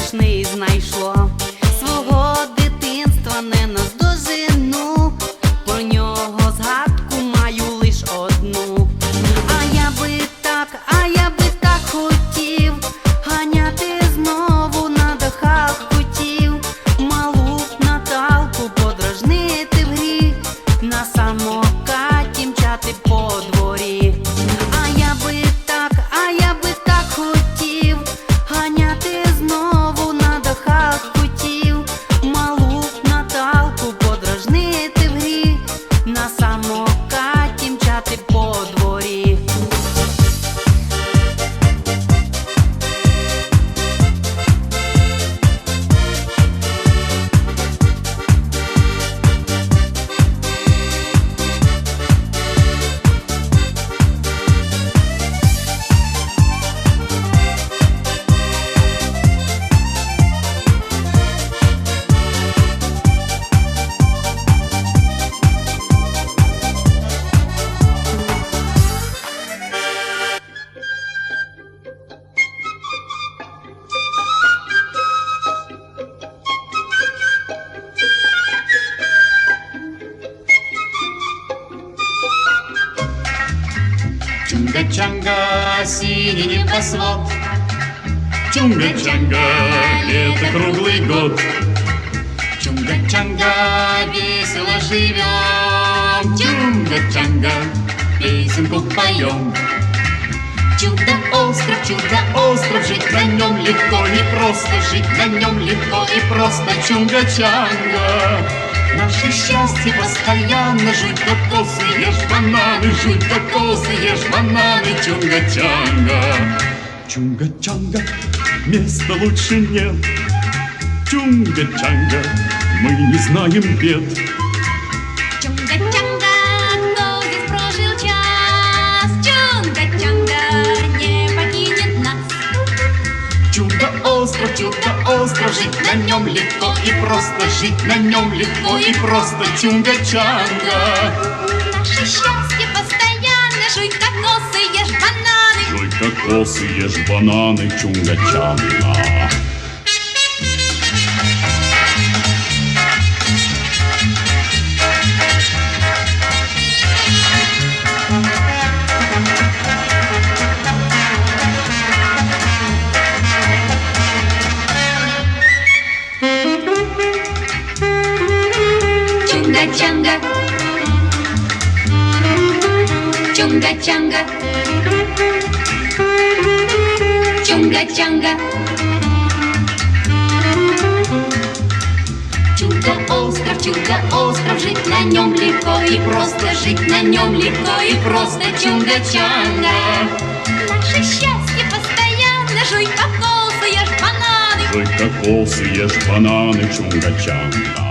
смішний знайшло. Чунга-чанга, синий небосвод. Чунга-чанга, лето круглый год. Чунга-чанга, весело живем. Чунга-чанга, песенку поем. Чудо-остров, чудо-остров, жить на нем легко и просто, жить на нем легко и просто. Чунга-чанга, наше счастье постоянно, жуй кокосы, ешь бананы, жуй кокосы, ешь бананы, чунга-чанга. Чунга-чанга, места лучше нет. Чунга-чанга, мы не знаем бед. Жить на нем легко и просто, жить на нем легко и просто. Чунга-чанга. Наше счастье постоянно, жуй кокосы, ешь бананы. Жуй кокосы, ешь бананы, чунга-чанга. Чунга-чанга. Чунга-чанга. Чунга-чанга. Чудо-остров, чудо-остров, жить на нем легко и просто, жить на нем легко и просто, чунга-чанга. Наше счастье постоянно, жуй кокосы, ешь бананы. Жуй кокосы, ешь бананы, чунга-чанга.